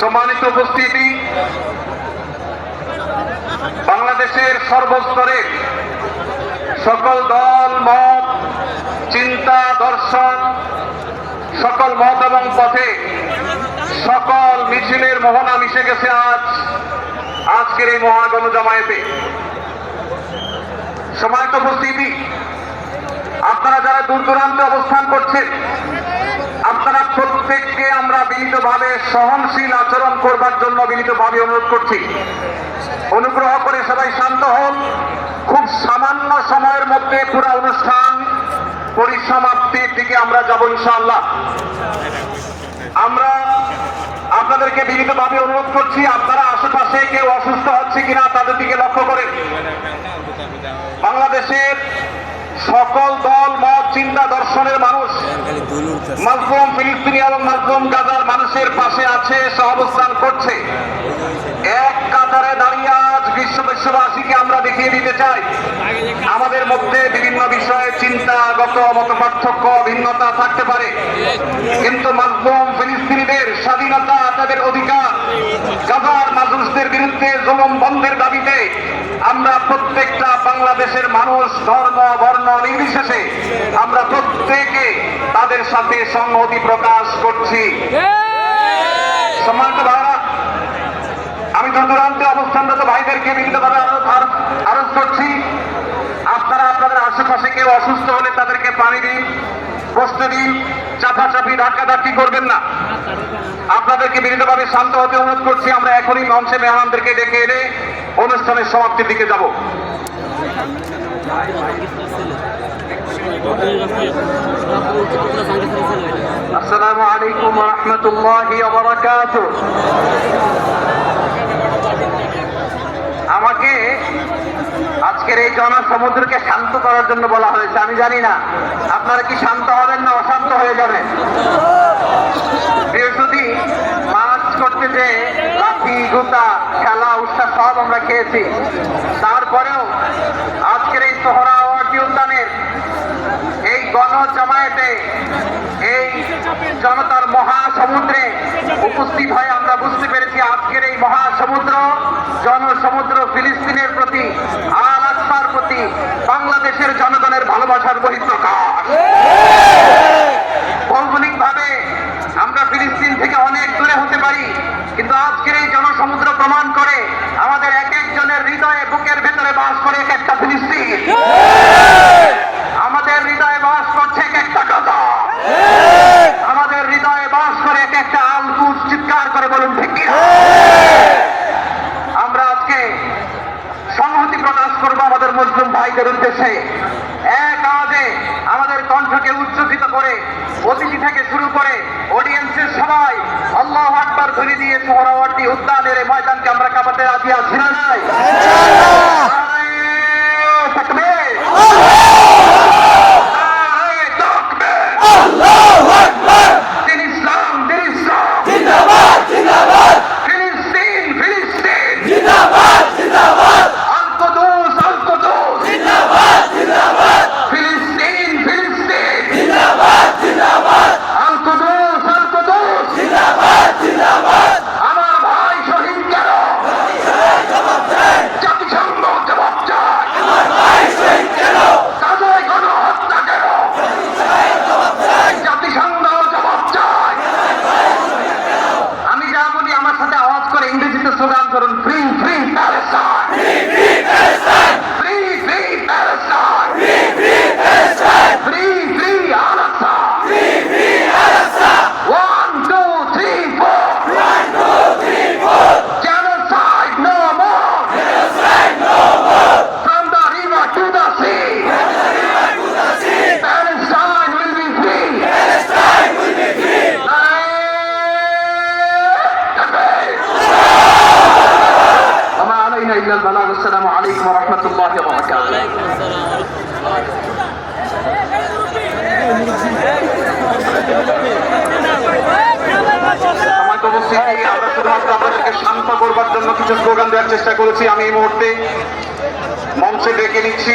সম্মানিত উপস্থিতি, বাংলাদেশের সর্বস্তরে সকল দল, মত, চিন্তা, দর্শন, সকল মত এবং পথে সকল মিছিলের মোহনা মিশে গেছে আজ, আজকের এই মহাগণ জামায়াতে। সম্মানিত উপস্থিতি আপনারা যারা দূর দূরান্তে অবস্থান করছেন, আপনারা প্রত্যেককে আমরা বিনীতভাবে সহনশীল আচরণ করবার জন্য বিনীতভাবে অনুরোধ করছি। অনুগ্রহ করে সবাই শান্ত হন। খুব সামান্য সময়ের মধ্যে পুরো অনুষ্ঠান পরিসমাপ্তির দিকে আমরা যাব ইনশাআল্লাহ। আমরা আপনাদেরকে বিনীতভাবে অনুরোধ করছি, আপনারা আশেপাশে কেউ অসুস্থ হচ্ছে কিনা তাদের দিকে লক্ষ্য করে বাংলাদেশের সকল দল চিন্তা দর্শনের মানুষ। মাজলুম ফিলিস্তিনি এবং মাজলুম গাজার মানুষের পাশে আছে সহাবস্থান করছে। এক কাতারে দাঁড়িয়ে আজ বিশ্ব বিশ্ববাসীকে আমরা দেখিয়ে দিতে চাই। আমাদের মধ্যে বিভিন্ন বিষয়ে চিন্তাগত মত পার্থক্য ভিন্নতা থাকতে পারে। কিন্তু মাজলুম ফিলিস্তিনিদের স্বাধীনতা তাদের অধিকার। গাজার মানুষদের বিরুদ্ধে জলম বন্ধের দাবিতে আমরা প্রত্যেকটা বাংলাদেশের মানুষ ধর্ম বর্ণ নির্বিশেষে আমরা প্রত্যেকে তাদের সাথে সংহতি প্রকাশ করছি। সম্মানিত ভাইরা আমি দূর দূরান্তে অবস্থানরত ভাইদেরকে বিভিন্নভাবে আরও আরোপ করছি। আপনারা আপনাদের আশেপাশে কেউ অসুস্থ হলে তাদেরকে পানি দিন বসতে দিন চাপাচাপি ধাক্কাধাক্কি করবেন না। আপনাদেরকে বিভিন্নভাবে শান্ত হতে অনুরোধ করছি। আমরা এখনই মঞ্চে মেহমানদেরকে ডেকে এনে অনুষ্ঠানের সমাপ্তির দিকে যাব। আসসালামু আলাইকুম রহমতুল্লাহি আমাকে আজকের এই জনসমুদ্রকে শান্ত করার জন্য বলা হয়েছে, আমি জানি না। আপনারা কি শান্ত হবেন না অশান্ত হয়ে যাবেন? বৃহস্পতি করতে যে লাঠি, গুতা, খেলা উৎসাহ সব আমরা খেয়েছি। তারপরেও আজকের এই সোহরাওয়ার্দী উদ্যানের এই গণ জামায়াতে এই জনতার মহাসমুদ্রে উপস্থিত হয়ে আমরা বুঝতে পেরেছি আজকের এই মহাসমুদ্র, জনসমুদ্র ফিলিস্তিনের প্রতি আল আকসার প্রতি বাংলাদেশের জনগণের ভালোবাসার বহিঃপ্রকাশ ভৌগোলিক ভাবে আমরা ফিলিস্তিন থেকে অনেক দূরে হতে পারি কিন্তু আজকের এই জনসমুদ্র প্রমাণ করে আমাদের এক একজনের হৃদয়ে বুকের ভেতরে বাস করে এক একটা ফিলিস্তিন আমাদের হৃদয়ে বাস করছে এক একটা কথা আমাদের হৃদয়ে বাস করে এক একটা আলকুচ চিৎকার করে বলুন ঠিক কিনা? আমরা আজকে সংহতি প্রকাশ করব আমাদের মুসলিম ভাইদের উদ্দেশ্যে এক আওয়াজে আমাদের কণ্ঠকে উচ্চকিত করে অতিথি থেকে শুরু করে অডিয়েন্সের সবাই আল্লাহ আকবার ধ্বনি দিয়ে সোহরাওয়ার্দী উদ্যানের ময়দানকে আমরা কাঁপাতে রাজি আছি না তাকবীর! রহমতুল্লাহ আমরা শুধুমাত্র আপনাদেরকে শান্ত করবার জন্য কিছু স্লোগান দেওয়ার চেষ্টা করেছি। আমি এই মুহূর্তে মঞ্চে ডেকে নিচ্ছি।